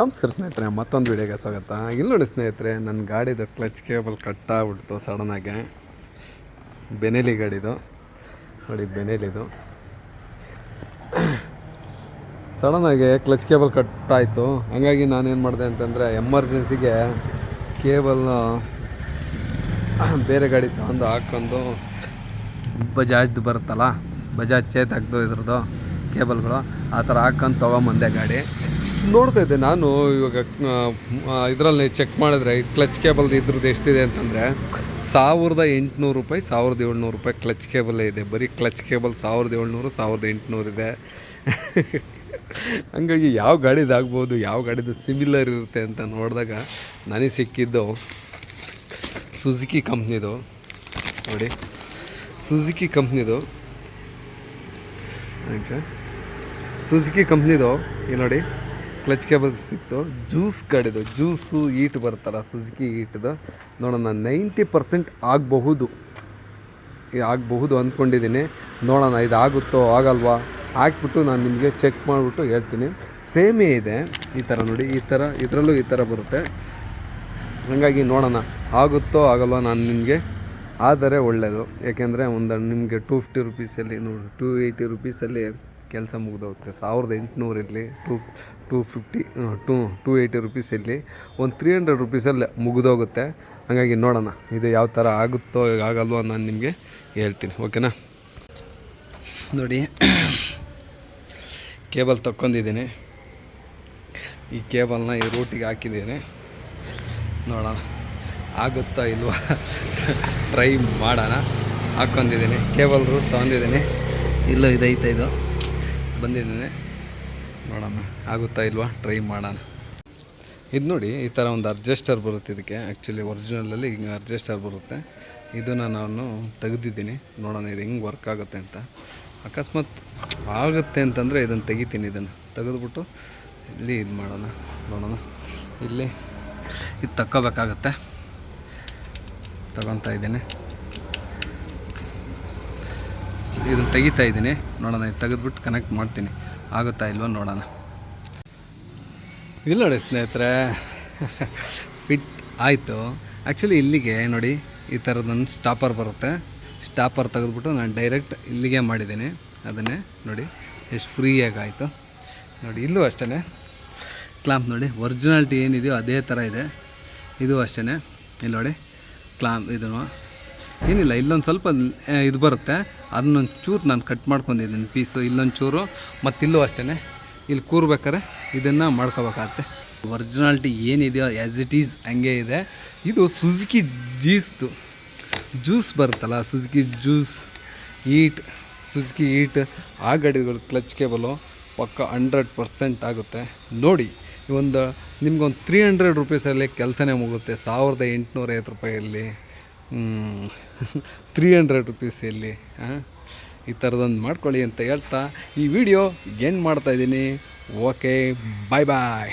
ನಮಸ್ಕಾರ ಸ್ನೇಹಿತರೆ, ಮತ್ತೊಂದು ವಿಡಿಯೋಗೆ ಸ್ವಾಗತ. ಇಲ್ಲಿ ನೋಡಿ ಸ್ನೇಹಿತರೆ ನನ್ನ ಗಾಡಿದು ಕ್ಲಚ್ ಕೇಬಲ್ ಕಟ್ಟಾಗ್ಬಿಡ್ತು ಸಡನ್ನಾಗೆ ಬೆನೇಲಿ ಗಾಡಿದು. ನೋಡಿ ಬೆನೇಲಿದು ಸಡನ್ನಾಗೆ ಕ್ಲಚ್ ಕೇಬಲ್ ಕಟ್ಟಾಯಿತು ಹಾಗಾಗಿ ನಾನೇನು ಮಾಡಿದೆ ಅಂತಂದರೆ ಎಮರ್ಜೆನ್ಸಿಗೆ ಕೇಬಲ್ ಬೇರೆ ಗಾಡಿ ತಗೊಂಡು ಹಾಕ್ಕೊಂಡು ಬಜಾಜ್ದು ಬರುತ್ತಲ್ಲ, ಬಜಾಜ್ ಚೇತಾಕ್ದು ಇದ್ರದ್ದು ಕೇಬಲ್ಗಳು ಆ ಥರ ಹಾಕ್ಕೊಂಡು ತೊಗೊಂಬಂದೆ ಗಾಡಿ. ನೋಡ್ತಾ ಇದ್ದೆ. ನಾನು ಇವಾಗ ಇದರಲ್ಲಿ ಚೆಕ್ ಮಾಡಿದ್ರೆ ಕ್ಲಚ್ ಕೇಬಲ್ ಇದ್ರದ್ದು ಎಷ್ಟಿದೆ ಅಂತಂದರೆ, ಸಾವಿರದ ಎಂಟುನೂರು ರೂಪಾಯಿ, ಸಾವಿರದ ಏಳ್ನೂರು ರೂಪಾಯಿ ಕ್ಲಚ್ ಕೇಬಲೇ ಇದೆ. ಬರೀ ಕ್ಲಚ್ ಕೇಬಲ್ ಸಾವಿರದ ಏಳ್ನೂರು, ಸಾವಿರದ ಎಂಟುನೂರು ಇದೆ. ಹಂಗಾಗಿ ಯಾವ ಗಾಡಿದಾಗ್ಬೋದು, ಯಾವ ಗಾಡಿದು ಸಿಮಿಲರ್ ಇರುತ್ತೆ ಅಂತ ನೋಡಿದಾಗ ನನಗೆ ಸಿಕ್ಕಿದ್ದು ಸುಜುಕಿ ಕಂಪ್ನಿದು ನೋಡಿ ಸುಜುಕಿ ಕಂಪ್ನಿದು ಓಕೆ ಸುಜುಕಿ ಕಂಪ್ನಿದು ಏನು ನೋಡಿ ಕ್ಲಚ್ ಕೇಬಲ್ಸ್ ಸಿಕ್ತು. ಜ್ಯೂಸ್ ಗಾಡಿದು ಜ್ಯೂಸು ಈಟ್ ಬರುತ್ತಲ್ಲ ಸುಜುಕಿ ಈಟ್ದು ನೋಡೋಣ ನೈಂಟಿ ಪರ್ಸೆಂಟ್ ಆಗಬಹುದು. ಆಗಬಹುದು ಅಂದ್ಕೊಂಡಿದ್ದೀನಿ. ನೋಡೋಣ ಇದು ಆಗುತ್ತೋ ಆಗಲ್ವಾ? ಹಾಕ್ಬಿಟ್ಟು ನಾನು ನಿಮಗೆ ಚೆಕ್ ಮಾಡಿಬಿಟ್ಟು ಹೇಳ್ತೀನಿ. ಸೇಮೇ ಇದೆ. ಈ ಥರ ನೋಡಿ, ಈ ಥರ ಇದರಲ್ಲೂ ಈ ಥರ ಬರುತ್ತೆ. ಹಾಗಾಗಿ ನೋಡೋಣ, ಆಗುತ್ತೋ, ಆಗಲ್ವ ನಾನು ನಿಮಗೆ. ಆದರೆ ಒಳ್ಳೆಯದು ಯಾಕೆಂದರೆ ಒಂದು ನಿಮಗೆ ಟೂ ಫಿಫ್ಟಿ ರುಪೀಸಲ್ಲಿ ನೋಡಿ ಟೂ ಏಯ್ಟಿ ರುಪೀಸಲ್ಲಿ ಕೆಲಸ ಮುಗಿದೋಗುತ್ತೆ. ಸಾವಿರದ ಎಂಟುನೂರು ಇರಲಿ, two two fifty two two eighty rupees ಇರಲಿ, ಒಂದು ತ್ರೀ ಹಂಡ್ರೆಡ್ ರುಪೀಸಲ್ಲಿ ಮುಗಿದೋಗುತ್ತೆ. ಹಾಗಾಗಿ ನೋಡೋಣ, ಇದು ಯಾವ ಥರ ಆಗುತ್ತೋ, ಆಗಲ್ವೋ ನಾನು ನಿಮಗೆ ಹೇಳ್ತೀನಿ, ಓಕೆನಾ? ನೋಡಿ, ಕೇಬಲ್ ತಕ್ಕೊಂಡಿದ್ದೀನಿ. ಈ ಕೇಬಲ್ನ ಈ ರೂಟಿಗೆ ಹಾಕಿದ್ದೀನಿ. ನೋಡೋಣ, ಆಗುತ್ತಾ ಇಲ್ವಾ? ಟ್ರೈ ಮಾಡೋಣ. ಹಾಕ್ಕೊಂಡಿದ್ದೀನಿ, ಕೇಬಲ್ ರೂಟ್ ತೊಗೊಂಡಿದ್ದೀನಿ. ಇಲ್ಲ ಇದೈತೆ ಇದು. ಬಂದಿದ್ದೀನಿ. ನೋಡೋಣ, ಆಗುತ್ತಾ ಇಲ್ವಾ? ಟ್ರೈ ಮಾಡೋಣ. ಇದು ನೋಡಿ, ಈ ಥರ ಒಂದು ಅಡ್ಜಸ್ಟರ್ ಬರುತ್ತೆ ಇದಕ್ಕೆ. ಆ್ಯಕ್ಚುಲಿ ಒರಿಜಿನಲಲ್ಲಿ ಹಿಂಗೆ ಅಡ್ಜಸ್ಟರ್ ಬರುತ್ತೆ. ಇದನ್ನು ನಾನು ತೆಗೆದಿದ್ದೀನಿ. ನೋಡೋಣ, ಇದು ಹೆಂಗೆ ವರ್ಕ್ ಆಗುತ್ತೆ ಅಂತ. ಅಕಸ್ಮಾತ್ ಆಗುತ್ತೆ ಅಂತಂದರೆ ಇದನ್ನು ತೆಗಿತೀನಿ ಇದನ್ನು. ತೆಗೆದುಬಿಟ್ಟು ಇಲ್ಲಿ ಇದು ಮಾಡೋಣ. ನೋಡೋಣ. ಇಲ್ಲಿ ಇದು ತಕ್ಕೋಬೇಕಾಗತ್ತೆ. ತಗೊತಾ ಇದ್ದೀನಿ. ಇದನ್ನು ತೆಗಿತಾ ಇದ್ದೀನಿ. ನೋಡೋಣ, ಇದು ತೆಗೆದ್ಬಿಟ್ಟು ಕನೆಕ್ಟ್ ಮಾಡ್ತೀನಿ. ಆಗುತ್ತಾ ಇಲ್ವೋ ನೋಡೋಣ. ಇಲ್ಲ ನೋಡಿ ಸ್ನೇಹಿತರೆ ಫಿಟ್ ಆಯಿತು. ಆ್ಯಕ್ಚುಲಿ ಇಲ್ಲಿಗೆ ನೋಡಿ, ಈ ಥರದೊಂದು ಸ್ಟಾಪರ್ ಬರುತ್ತೆ. ಸ್ಟಾಪರ್ ತೆಗೆದ್ಬಿಟ್ಟು ನಾನು ಡೈರೆಕ್ಟ್ ಇಲ್ಲಿಗೆ ಮಾಡಿದ್ದೀನಿ. ಅದನ್ನೇ ನೋಡಿ, ಎಷ್ಟು ಫ್ರೀಯಾಗಿ ಆಯಿತು. ನೋಡಿ, ಇಲ್ಲೂ ಅಷ್ಟೇ ಕ್ಲಾಂಪ್ ನೋಡಿ ಒರಿಜಿನಾಲಿಟಿ ಏನಿದೆಯೋ ಅದೇ ಥರ ಇದೆ. ಇದು ಅಷ್ಟೇ ಇಲ್ಲಿ ನೋಡಿ ಕ್ಲಾಂಪ್ ಇದನ್ನು ಏನಿಲ್ಲ, ಇಲ್ಲೊಂದು ಸ್ವಲ್ಪ ಇದು ಬರುತ್ತೆ. ಅದನ್ನೊಂದು ಚೂರು ನಾನು ಕಟ್ ಮಾಡ್ಕೊಂಡಿದ್ದೀನಿ ಪೀಸು. ಇಲ್ಲೊಂದು ಚೂರು, ಮತ್ತು ಇಲ್ಲೂ ಅಷ್ಟೇ ಇಲ್ಲಿ ಕೂರ್ಬೇಕಾರೆ ಇದನ್ನು ಮಾಡ್ಕೋಬೇಕಾಗತ್ತೆ. ಒರಿಜಿನಾಲ್ಟಿ ಏನಿದೆಯೋ ಆ್ಯಸ್ ಇಟ್ ಈಸ್ ಹಂಗೆ ಇದೆ. ಇದು ಸುಜುಕಿ ಜೀಸ್ದು ಜ್ಯೂಸ್ ಬರುತ್ತಲ್ಲ ಸುಜುಕಿ ಜ್ಯೂಸ್ ಈಟ್ ಸುಜುಕಿ ಈಟ್ ಆ ಗಾಡಿಗಳು ಕ್ಲಚ್ ಕೇಬಲು ಪಕ್ಕ ಹಂಡ್ರೆಡ್ ಪರ್ಸೆಂಟ್ ಆಗುತ್ತೆ. ನೋಡಿ ಒಂದು ನಿಮ್ಗೊಂದು ತ್ರೀ ಹಂಡ್ರೆಡ್ ರುಪೀಸಲ್ಲಿ ಕೆಲಸನೇ ಮುಗುತ್ತೆ. ಸಾವಿರದ ಎಂಟುನೂರ ಐವತ್ತು ರೂಪಾಯಲ್ಲಿ. ತ್ರೀ ಹಂಡ್ರೆಡ್ ರುಪೀಸ್ ಎಲ್ಲಿ ಹಾಂ ಈ ಥರದೊಂದು ಮಾಡ್ಕೊಳ್ಳಿ ಅಂತ ಹೇಳ್ತಾ ಈ ವಿಡಿಯೋ ಏನು ಮಾಡ್ತಾಯಿದ್ದೀನಿ ಓಕೆ ಬಾಯ್ ಬಾಯ್